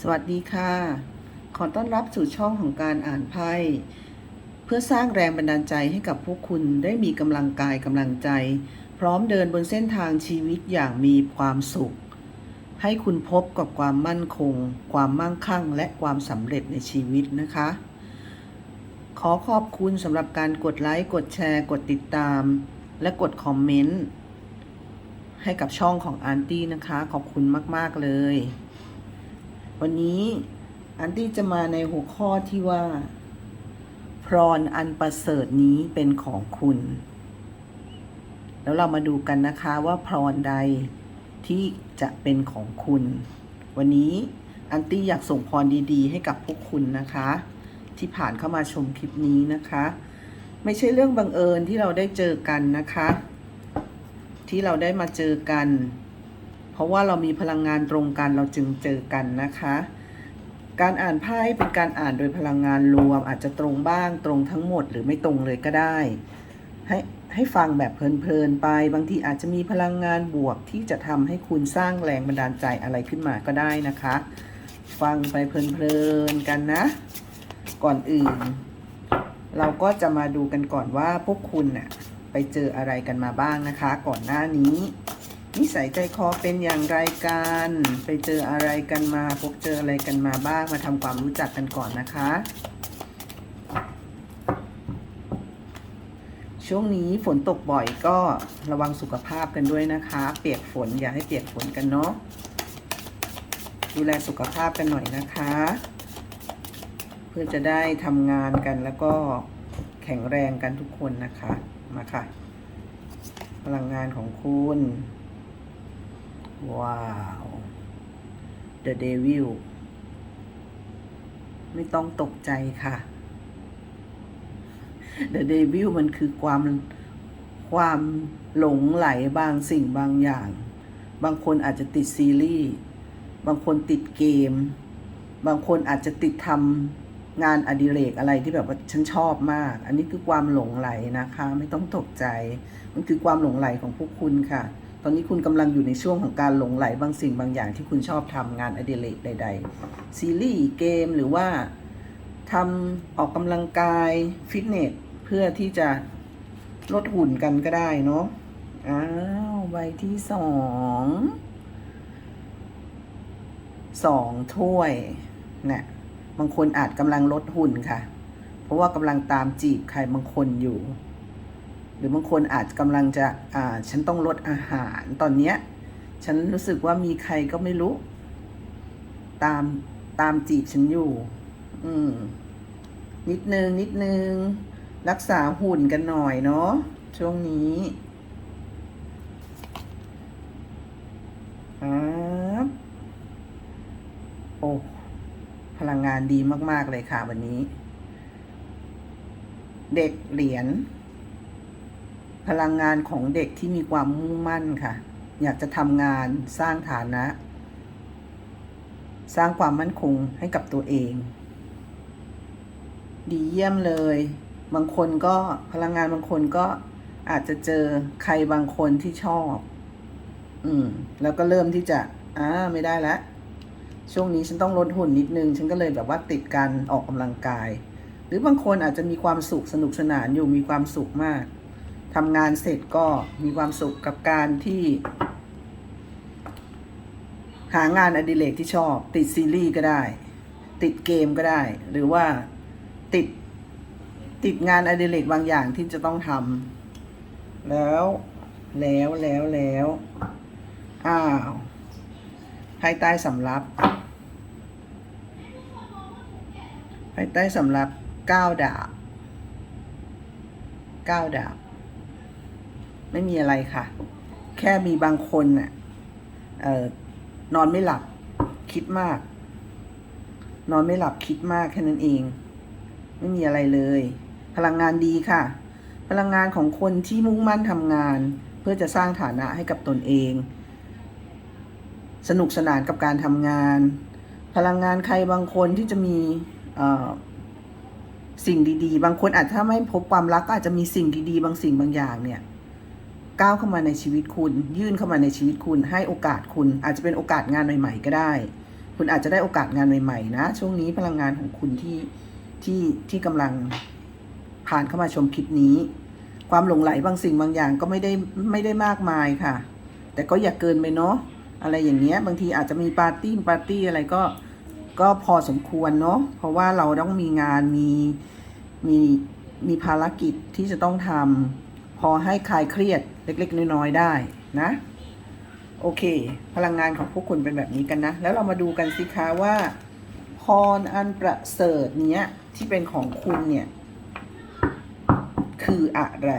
สวัสดีค่ะ ขอต้อนรับสู่ช่องของการอ่านไพ่ เพื่อสร้างแรงบันดาลใจให้กับพวกคุณได้มีกำลังกายกำลังใจ พร้อมเดินบนเส้นทางชีวิตอย่างมีความสุข ให้คุณพบกับความมั่นคง ความมั่งคั่ง และความสำเร็จในชีวิตนะคะ ขอขอบคุณสำหรับการกดไลค์ กดแชร์ กดติดตาม และกดคอมเมนต์ให้กับช่องของอาร์ตี้นะคะ ขอบคุณมาก ๆ เลย วันนี้อันตี้จะมาในหัวข้อที่ว่า พรอันประเสริฐนี้เป็นของคุณ แล้วเรามาดูกันนะคะว่าพรใดที่จะเป็นของคุณ วันนี้อันตี้อยากส่งพรดีๆ ให้กับพวกคุณนะคะ ที่ผ่านเข้ามาชมคลิปนี้นะคะ ไม่ใช่เรื่องบังเอิญที่เราได้เจอกันนะคะ ที่เราได้มาเจอกัน เพราะว่าเรามีพลังงานตรงกันเราจึงเจอกันนะคะ การอ่านไพ่เป็นการอ่านโดยพลังงานรวม อาจจะตรงบ้างตรงทั้งหมดหรือไม่ตรงเลยก็ได้ให้ให้ฟังแบบเพลินๆไป บางทีอาจจะมีพลังงานบวกที่จะทำให้คุณสร้างแรงบันดาลใจอะไรขึ้นมาก็ได้นะคะ ฟังไปเพลินๆกันนะ ก่อนอื่น เราก็จะมาดูกันก่อนว่าพวกคุณน่ะไปเจออะไรกันมาบ้างนะคะ ก่อนหน้านี้ นิสัยใจคอเป็นอย่างไรกัน ไปเจออะไรกันมา พบเจออะไรกันมาบ้าง มาทำความรู้จักกันก่อนนะคะ ช่วงนี้ฝนตกบ่อยก็ระวังสุขภาพกันด้วยนะคะ เปียกฝนอย่าให้เปียกฝนกันเนาะ ดูแลสุขภาพกันหน่อยนะคะ เพื่อจะได้ทำงานกันแล้วก็แข็งแรงกันทุกคนนะคะ มาค่ะ พลังงานของคุณ ว้าว The Devil ไม่ต้องตกใจค่ะ The Devil มันคือความความหลงไหลบางสิ่งบางอย่าง บางคนอาจจะติดซีรีส์ บางคนติดเกม บางคนอาจจะติดทำงานอดิเรกอะไรที่แบบว่าฉันชอบมาก อันนี้คือความหลงไหลนะคะ ไม่ต้องตกใจ มันคือความหลงไหลของพวกคุณค่ะ ตอนนี้คุณกำลังอยู่ในช่วงของการหลงไหลบางสิ่งบางอย่างที่คุณชอบทำงานอดิเรกใด ๆ ซีรีส์เกมหรือว่าทำออกกำลังกายฟิตเนสเพื่อที่จะลดหุ่นกันก็ได้เนาะอ้าวใบที่สองสองถ้วยเนี่ยบางคนอาจกำลังลดหุ่นค่ะ เพราะว่ากำลังตามจีบใครบางคนอยู่ หรือบางคนอาจกำลังจะอ่าฉันต้องลดอาหารตอนเนี้ยฉันรู้สึกว่ามีใครก็ไม่รู้ ตามตามจีบฉันอยู่ อืม นิดนึง นิดนึง รักษาหุ่นกันหน่อยเนาะช่วงนี้ครับโอ้พลังงานดีมาก ๆ เลยค่ะวันนี้ เด็กเหรียญ พลังงานของเด็กที่มีความมุ่งมั่นค่ะ อยากจะทำงานสร้างฐานะ สร้างความมั่นคงให้กับตัวเอง ดีเยี่ยมเลย บางคนก็พลังงานบางคนก็อาจจะเจอใครบางคนที่ชอบ อืม แล้วก็เริ่มที่จะอ่าไม่ได้แล้วช่วงนี้ฉันต้องลดหุ่นนิดนึง ฉันก็เลยแบบว่าติดการออกกำลังกาย หรือบางคนอาจจะมีความสุขสนุกสนานอยู่มีความสุขมาก ทำงานเสร็จก็มีความสุขกับการที่ หางานอดิเรกที่ชอบ ติดซีรีส์ก็ได้ ติดเกมก็ได้ หรือว่าติดติดงานอดิเรกบางอย่างที่จะต้องทำแล้วแล้วแล้วแล้วอ้าวภายใต้สำรับภายใต้สำรับเก้าดาบเก้าดาบ ไม่มีอะไรค่ะ แค่มีบางคนน่ะนอนไม่หลับคิดมาก นอนไม่หลับคิดมากแค่นั้นเอง ไม่มีอะไรเลย พลังงานดีค่ะ พลังงานของคนที่มุ่งมั่นทำงาน เพื่อจะสร้างฐานะให้กับตนเอง สนุกสนานกับการทำงาน พลังงานใครบางคนที่จะมีสิ่งดีๆ บางคนอาจถ้าไม่พบความรักก็อาจจะมีสิ่งดีๆ บางสิ่งบางอย่างเนี่ย ก้าวเข้ามาในชีวิตคุณ ยื่นเข้ามาในชีวิตคุณ ให้โอกาสคุณ อาจจะเป็นโอกาสงานใหม่ ๆ ก็ได้ คุณอาจจะได้โอกาสงานใหม่ ๆ นะ ช่วงนี้พลังงานของคุณที่ที่ที่กำลังผ่านเข้ามาชมคลิปนี้ ความหลงไหลบางสิ่งบางอย่างก็ไม่ได้ไม่ได้มากมายค่ะ แต่ก็อย่าเกินไปเนาะอะไรอย่างเงี้ยบางทีอาจจะมีปาร์ตี้ปาร์ตี้อะไรก็ก็พอสมควรเนาะเพราะว่าเราต้องมีงานมีมีมีภารกิจที่จะต้องทำ พอให้คลายเครียดเล็ก ๆ น้อยๆได้นะ โอเค พลังงานของพวกคุณเป็นแบบนี้กันนะ แล้วเรามาดูกันสิคะว่าพรอันประเสริฐเนี้ยที่เป็นของคุณเนี่ย คืออะไร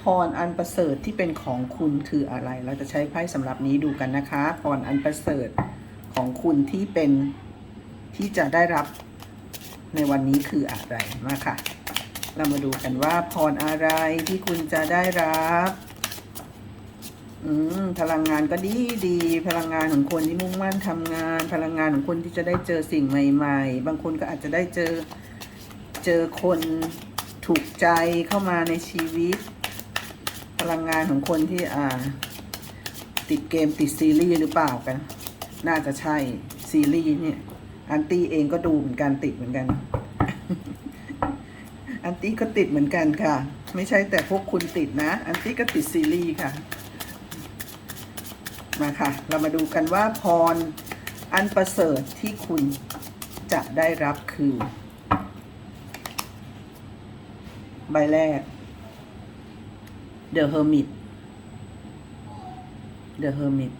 พรอันประเสริฐที่เป็นของคุณคืออะไร เราจะใช้ไพ่สำหรับนี้ดูกันนะคะพรอันประเสริฐของคุณที่เป็นที่จะได้รับในวันนี้คืออะไรมาค่ะ เรามาดูกันว่าพรอะไรที่คุณจะได้รับ อืมพลังงานก็ดีดี พลังงานของคนที่มุ่งมั่นทำงาน พลังงานของคนที่จะได้เจอสิ่งใหม่ ๆ บางคนก็อาจจะได้เจอเจอคนถูกใจเข้ามาในชีวิต พลังงานของคนที่อ่า ติดเกมติดซีรีส์หรือเปล่ากัน น่าจะใช่ซีรีส์เนี่ยอันตี้เองก็ดูเหมือนกันติดเหมือนกันอัน ตี้ก็ติดเหมือนกันค่ะ ไม่ใช่แต่พวกคุณติดนะ อันตี้ก็ติดซีรีส์ค่ะ มาค่ะ เรามาดูกันว่าพรอันประเสริฐที่คุณจะได้รับคือ ใบแรก The Hermit The Hermit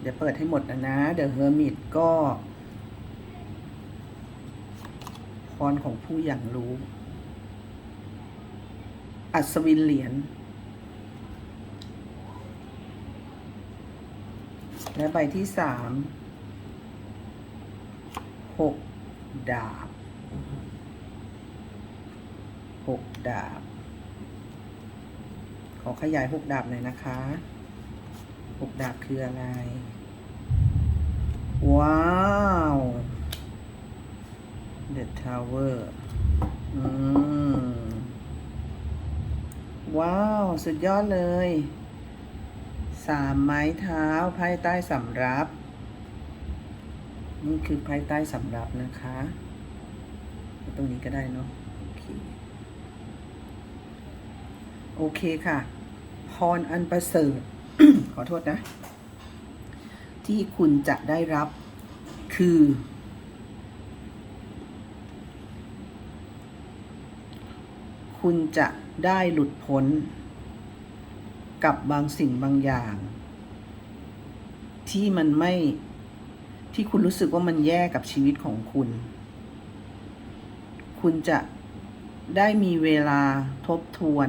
เดี๋ยวเปิดให้หมดนะนะ The Hermit ก็ พ รของผู้อย่างรู้ อัศวินเหรียญ และใบที่สามหกดาบหกดาบ ขอขยายหกดาบหน่อยนะคะหกดาบคืออะไร ว้าว Tower อืมว้าว สุดยอดเลย สามไม้เท้าไพ่ใต้สำรับ นี่คือไพ่ใต้สำรับนะคะ ตรงนี้ก็ได้เนาะโอเค โอเคค่ะ พรอันประเสริฐ ขอโทษนะ ที่คุณจะได้รับคือ คุณจะได้หลุดพ้น กับบางสิ่งบางอย่าง ที่มันไม่ที่คุณรู้สึกว่ามันแย่กับชีวิตของคุณ คุณจะได้มีเวลาทบทวน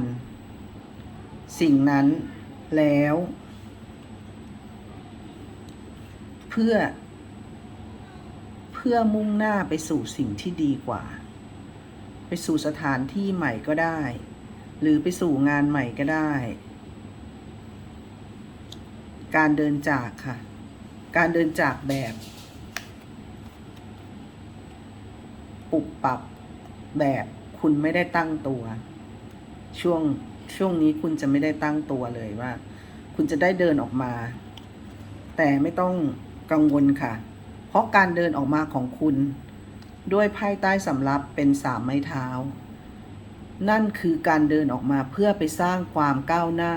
สิ่งนั้นแล้ว เพื่อ เพื่อมุ่งหน้าไปสู่สิ่งที่ดีกว่า ไปสู่สถานที่ใหม่ก็ได้ หรือไปสู่งานใหม่ก็ได้ การเดินจากค่ะ การเดินจากแบบปุบปับแบบคุณไม่ได้ตั้งตัว ช่วงช่วงนี้คุณจะไม่ได้ตั้งตัวเลยว่า คุณจะได้เดินออกมา แต่ไม่ต้องกังวลค่ะ เพราะการเดินออกมาของคุณ ด้วยไพ่ใต้สำรับเป็นสามไม้เท้า นั่นคือการเดินออกมาเพื่อไปสร้างความก้าวหน้า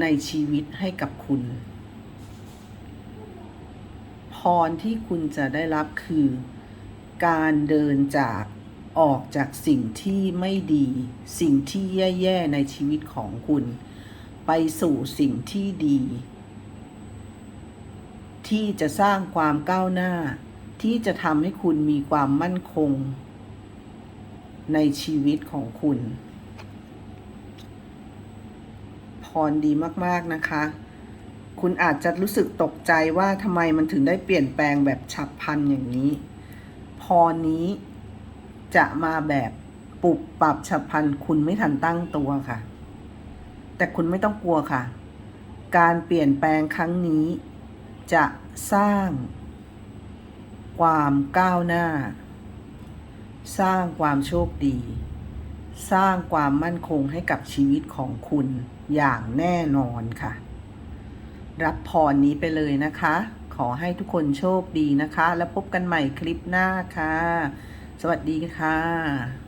ในชีวิตให้กับคุณ พรที่คุณจะได้รับคือ การเดินจากออกจากสิ่งที่ไม่ดี สิ่งที่แย่ๆในชีวิตของคุณ ไปสู่สิ่งที่ดี ที่จะสร้างความก้าวหน้า ที่จะทำให้คุณมีความมั่นคง ในชีวิตของคุณ พรดีมาก ๆ นะคะ คุณอาจจะรู้สึกตกใจว่าทำไมมันถึงได้เปลี่ยนแปลงแบบฉับพลันอย่างนี้ พรนี้จะมาแบบปรับปรับฉับพลันคุณไม่ทันตั้งตัวค่ะ แต่คุณไม่ต้องกลัวค่ะ การเปลี่ยนแปลงครั้งนี้ จะสร้าง ความก้าวหน้า สร้างความโชคดี สร้างความมั่นคงให้กับชีวิตของคุณอย่างแน่นอนค่ะ รับพรนี้ไปเลยนะคะ ขอให้ทุกคนโชคดีนะคะ แล้วพบกันใหม่คลิปหน้าค่ะ สวัสดีค่ะ